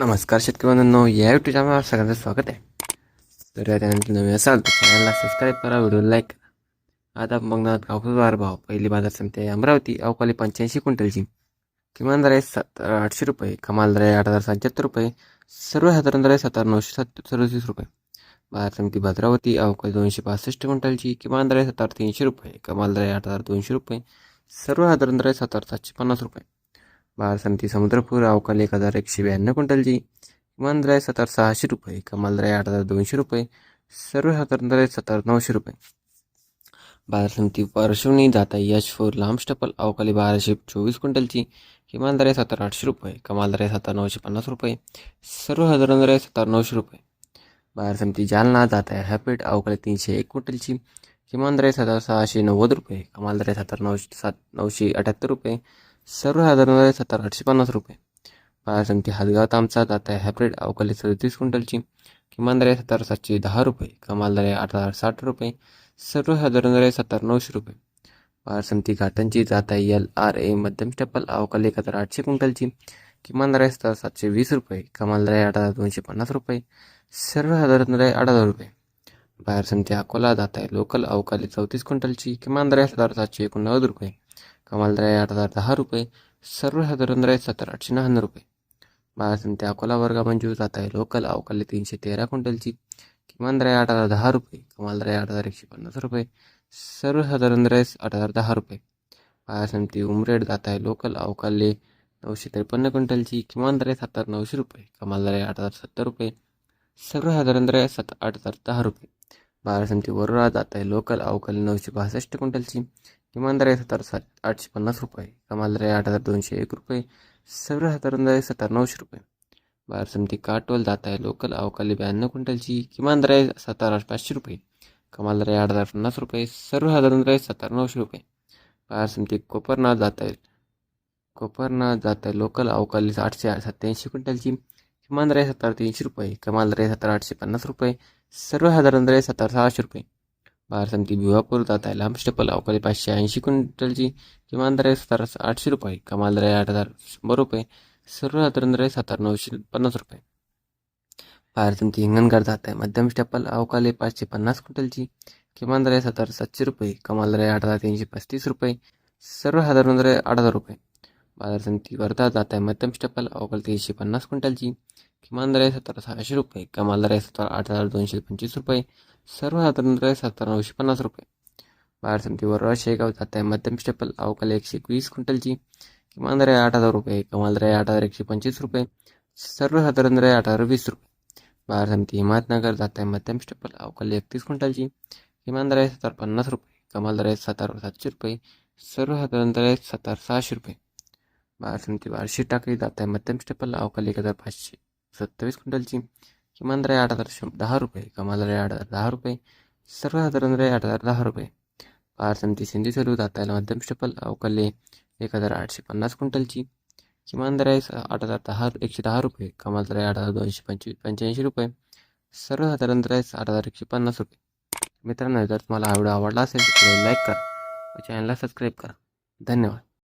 नमस्कार शेतकरी बंधूंनो या युट्यूब चॅनलवर सगळ्यांचं स्वागत आहे. तर या चॅनलची नवीन असाल तर चॅनलला सबस्क्राईब करा व्हिडिओ लाईक करा. आता बघणार कापूस भाव. पहिली बाजार समिती आहे अमरावती अवकाली पंच्याऐंशी क्विंटलची. किमान दर आहे सत्तर आठशे रुपये. कमाल दर आहे आठ हजार सत्याहत्तर रुपये. सर्वसाधारण दर आहे सत्तर नऊशे सत्त सदतीस रुपये. बाजार समिती भद्रावती अवकाळी दोनशे पासष्ट क्विंटलची. किमान दर आहे सत्तर तीनशे रुपये. कमाल दर आहे आठ हजार दोनशे रुपये. सर्वसाधारण दर आहे सत्तर सातशे पन्नास रुपये. बाजार समिती समुद्रपूर अवकाली एक हजार एकशे ब्याण्णव क्विंटलची किमान दर सतार सहाशे रुपये कमाल दर आठ हजार दोनशे रुपये सर्व साधारण दर नऊशे रुपये बाजार समिती पार्श्वनी जाता यश फोर लांब स्टपल अवकाली बाराशे चोवीस क्विंटलची किमान दर सतार आठशे रुपये कमाल दर सतार नऊशे पन्नास रुपये सर्व साधारण दर नऊशे रुपये बाजार समिती जालना जाता आहे हॅपेट अवकाली तीनशे एक क्विंटलची किमान दर सतार सहाशे नव्वद रुपये कमाल दर सतार नऊशे सात नऊशे अठ्याहत्तर रुपये सर्व साधारण सत्तर आठशे पन्नास रुपये. बाजार समिती हातगाव तामचा जात हायब्रिड अवकाली सदतीस क्विंटलची. किमान दर आहे सत्तर सातशे दहा रुपये कमाल दर आहे आठ हजार साठ रुपये सर्वसाधारण दर आहे सत्तर नऊशे रुपये. बाजार समिती घाटांची जात आहे एल आर ए मध्यम स्टॅपल अवकाली एक हजार आठशे क्विंटलची. किमान दर आहे सत्तर सातशे वीस रुपये कमाल दर आहे आठ हजार दोनशे पन्नास रुपये सर्वसाधारण दर आहे आठ हजार रुपये. बाहेर समिती अकोला जात आहे लोकल अवकाली चौतीस क्विंटलची. किमान दर आहे सत्तर सातशे एकोणनव्वद रुपये. कमाल दर आठ हजार दहा रुपये. सर्व साधारण दर सत्तर आठशे नव्याण्णव रुपये. बाजार समिती अकोला वर्गा मंजूर जात आहे लोकल अवकाली तीनशे तेरा क्विंटलची. किमान आठ हजार दहा रुपये. कमाल आठ हजार एकशे पन्नास रुपये. सर्व साधारण आठ हजार दहा रुपये. बाजार संती उमरेड जात आहे लोकल अवकाली नऊशे त्रेपन्न क्विंटलची. किमान सात हजार नऊशे रुपये. कमाल आठ हजार सत्तर रुपये. सर्व साधारण दर सत आठ हजार दहा रुपये. बाजार संती वरोरा जात आहे लोकल अवकाली नऊशे बासष्ट क्विंटलची. किमान दर आहे सात आठशे पन्नास रुपये. कमाल दर आहे आठ हजार दोनशे एक रुपये. सर्व साधारण दर आहे सत्तर नऊशे रुपये. बाहेर समिती काटोल जात आहे लोकल अवकाली ब्याण्णव क्विंटलची. किमान दर आहे सत्तर आठ पाचशे रुपये. कमाल दर आहे आठ हजार पन्नास रुपये. सर्व हजार दर आहे सत्तर नऊशे रुपये. बाहेर समिती कोपरनाथ जात आहे. कोपरनाथ जात आहे लोकल अवकाली आठशे सत्याऐंशी क्विंटलची. किमान दर आहे सत्तर तीनशे रुपये. कमाल दर आहे सत्तर आठशे पन्नास रुपये. सर्व हजार दर आहे सत्तर सहाशे रुपये. बाजार समिती भिवापूर जात आहे लांब स्टेपल अवकाली पाचशे ऐंशी क्विंटलची. किमान दर आहे आठशे रुपये. कमाल दर आहे आठ हजार शंभर रुपये. सर्व साधारण दर आहे नऊशे पन्नास रुपये. बाजार समिती हिंगणघाट जात आहे मध्यम स्टेपल अवकाली पाचशे पन्नास क्विंटलची. किमान दर आहे सातशे रुपये. कमाल दर आहे आठ हजार तीनशे पस्तीस रुपये. सर्व साधारण दर आहे आठ हजार रुपये. बाजार समिती वर्धा जात आहे. मध्यम स्टेपल अवकाल तीनशे पन्नास क्विंटलची किमान दर आहे सतरा सहाशे रुपये. कमाल दर आहे सतरा आठ हजार दोनशे पंचवीस रुपये. सर्वसाधारण दर आहे सतरा नऊशे पन्नास रुपये. बाजार समितीवर वरोरा शेगाव जात आहे. मध्यम स्टेपल अवकाल एकशे एकवीस क्विंटलची किमान दर आहे आठ हजार रुपये. कमाल दर आहे आठ हजार एकशे पंचवीस रुपये. सर्वसाधारण दर आहे आठ हजार वीस रुपये. बाजार समिती हिमायतनगर जात आहे. मध्यम स्टेपल अवकाली एकतीस क्विंटलची किमान दर आहे सत्तर पन्नास रुपये. कमाल दर आहे सत्तर सातशे रुपये. सर्वसाधारण दर आहे सत्तर सहाशे रुपये. बाजार समिती बारशे टाकळी जात आहे मध्यम स्टेपल अवकाली एक हजार पाचशे सत्तावीस क्विंटलची किमान दर आठ हजार शं दहा रुपये कमाल राय आठ हजार दहा रुपये सर्व साधारण आठ हजार दहा रुपये। बाजार समिती सिंधी सरू जात आहे मध्यम स्टेपल अवकाले एक हजार आठशे पन्नास क्विंटलची किमान दर आहे आठ हजार दहा एकशे दहा रुपये कमाल दर आहे आठ हजार दोनशे पंचवीस पंच्याऐंशी रुपये सर्व साधारण दर आहे आठ हजार एकशे पन्नास रुपये। मित्रांनो जर तुम्हाला हा व्हिडिओ आवडला असेल तर लाईक करा व चॅनलला सबस्क्राईब करा. धन्यवाद.